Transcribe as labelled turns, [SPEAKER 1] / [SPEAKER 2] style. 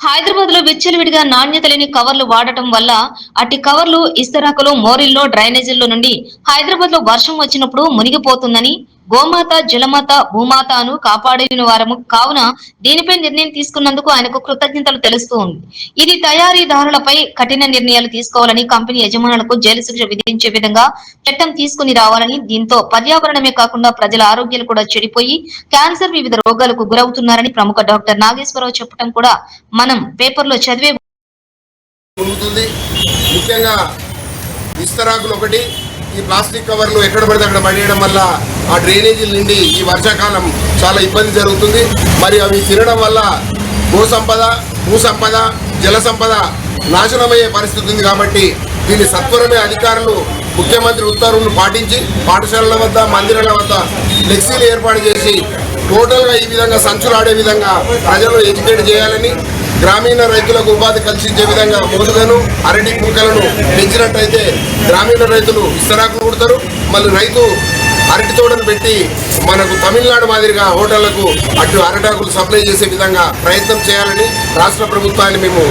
[SPEAKER 1] Haydi హైదరాబాద్లో విచ్చలవిడిగా నాణ్యత లేని కవర్లు వాడటం వల్ల అట్టి కవర్లు ఇస్తరాకలు మోరిల్లో డ్రైనేజీల్లో నుండి హైదరాబాద్లో వర్షం వచ్చినప్పుడు మునిగిపోతుందని గోమాత జలమాత భూమాతను కాపాడిన వారము. కావున దీనిపై నిర్ణయం తీసుకున్నందుకు ఆయనకు కృతజ్ఞతలు తెలుస్తూ ఉంది. ఇది తయారీదారులపై కఠిన నిర్ణయాలు తీసుకోవాలని కంపెనీ యజమానులకు జైలు శిక్ష విధించే విధంగా చట్టం తీసుకుని రావాలని దీంతో పర్యావరణమే కాకుండా ప్రజల ఆరోగ్యాలు కూడా చెడిపోయి క్యాన్సర్ వివిధ రోగాలకు గురవుతున్నారని ప్రముఖ డాక్టర్ నాగేశ్వరరావు చెప్పడం కూడా మనం పేపర్లో చదివే
[SPEAKER 2] మునుగుతుంది ముఖ్యంగా విస్తరాకులు ఒకటి ఈ ప్లాస్టిక్ కవర్లు ఎక్కడ పడితే అక్కడ పడేయడం వల్ల ఆ డ్రైనేజీల నుండి ఈ వర్షాకాలం చాలా ఇబ్బంది జరుగుతుంది. మరి అవి తినడం వల్ల భూసంపద సంపద భూ సంపద జల సంపద నాశనమయ్యే పరిస్థితి ఉంది కాబట్టి దీని సత్వరమే అధికారులు ముఖ్యమంత్రి ఉత్తర్వులను పాటించి పాఠశాలల వద్ద మందిరాల వద్ద ఫ్లెక్సీలు ఏర్పాటు చేసి టోటల్గా ఈ విధంగా సంచులు ఆడే విధంగా ప్రజలు ఎడ్యుకేట్ చేయాలని గ్రామీణ రైతులకు ఉపాధి కల్పించే విధంగా మోదుగను అరటి కుక్కలను పెంచినట్టయితే గ్రామీణ రైతులు ఇస్తరాకులు కుడతారు మళ్ళీ రైతు అరటి తోటను పెట్టి మనకు తమిళనాడు మాదిరిగా హోటళ్ళకు అటు అరటాకులు సప్లై చేసే విధంగా ప్రయత్నం చేయాలని రాష్ట్ర ప్రభుత్వాన్ని మేము